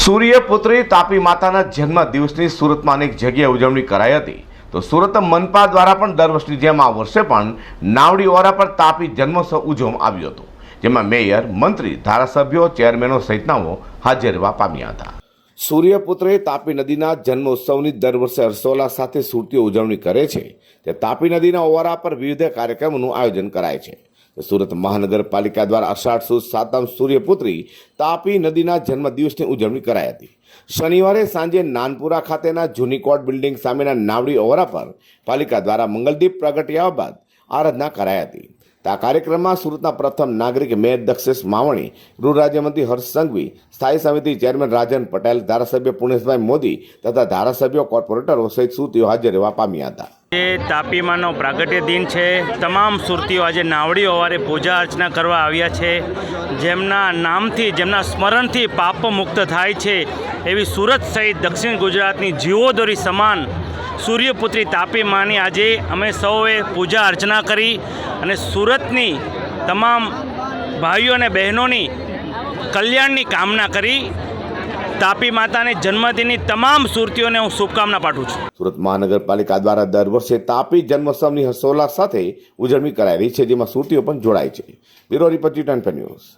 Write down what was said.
સૂર્યપુત્રી તાપી માતાના જન્મ દિવસની સુરતમાં અનેક જગ્યાએ ઉજવણી કરાઈ હતી. તો સુરત મનપા દ્વારા પણ દર વર્ષની જેમ આ વર્ષે પણ નાવડી ઓરા પર તાપી જન્મોત્સવ ઉજવવામાં આવ્યો હતો, જેમાં મેયર, મંત્રી, ધારાસભ્યો, ચેરમેનો સહિતનાઓ હાજર રહેવા પામ્યા હતા. સૂર્યપુત્રે તાપી નદીના જન્મોત્સવની દર વર્ષે હર્ષોલ્લાસ સાથે સુરતીઓ ઉજવણી કરે છે. તે તાપી નદીના ઓવારા પર વિવિધ કાર્યક્રમોનું આયોજન કરાય છે. સુરત મહાનગરપાલિકા દ્વારા અષાઢ સુદ સાતમ સૂર્યપુત્રી તાપી નદીના જન્મદિવસની ઉજવણી કરાઈ હતી. શનિવારે સાંજે નાનપુરા ખાતેના જૂની કોર્ટ બિલ્ડિંગ સામેના નાવડી ઓવરા પર પાલિકા દ્વારા મંગલદીપ પ્રગટ્યા બાદ આરાધના કરાઈ હતી. આ કાર્યક્રમમાં સુરતના પ્રથમ નાગરિક મેયર દક્ષેશ માવણી, ગૃહ રાજ્યમંત્રી હર્ષ સંઘવી, સ્થાયી સમિતિ ચેરમેન રાજન પટેલ, ધારાસભ્ય પુણેશભાઈ મોદી તથા ધારાસભ્યો કોર્પોરેટરો સહિત સુરતીઓ હાજર રહેવા પામ્યા હતા. એ તાપીમાંનો પ્રાગટ્ય દિન છે. તમામ સુરતીઓ આજે નાવડી ઓવારે પૂજા અર્ચના કરવા આવ્યા છે. જેમના નામથી, જેમના સ્મરણથી પાપ મુક્ત થાય છે, એવી સુરત સહિત દક્ષિણ ગુજરાતની જીવોદોરી સમાન સૂર્યપુત્રી તાપી માની આજે અમે સૌએ પૂજા અર્ચના કરી અને સુરતની તમામ ભાઈઓ અને બહેનોની કલ્યાણની કામના કરી તાપી માતાની જન્મદિનની તમામ સુરતીઓને હું શુભકામના પાઠવું છું. સુરત મહાનગરપાલિકા દ્વારા દર વર્ષે તાપી જન્મોત્સવની હર્ષોલ્લાસ સાથે ઉજવણી કરાઈ રહી છે, જેમાં સુરતીઓ પણ જોડાય છે. Bureau report news.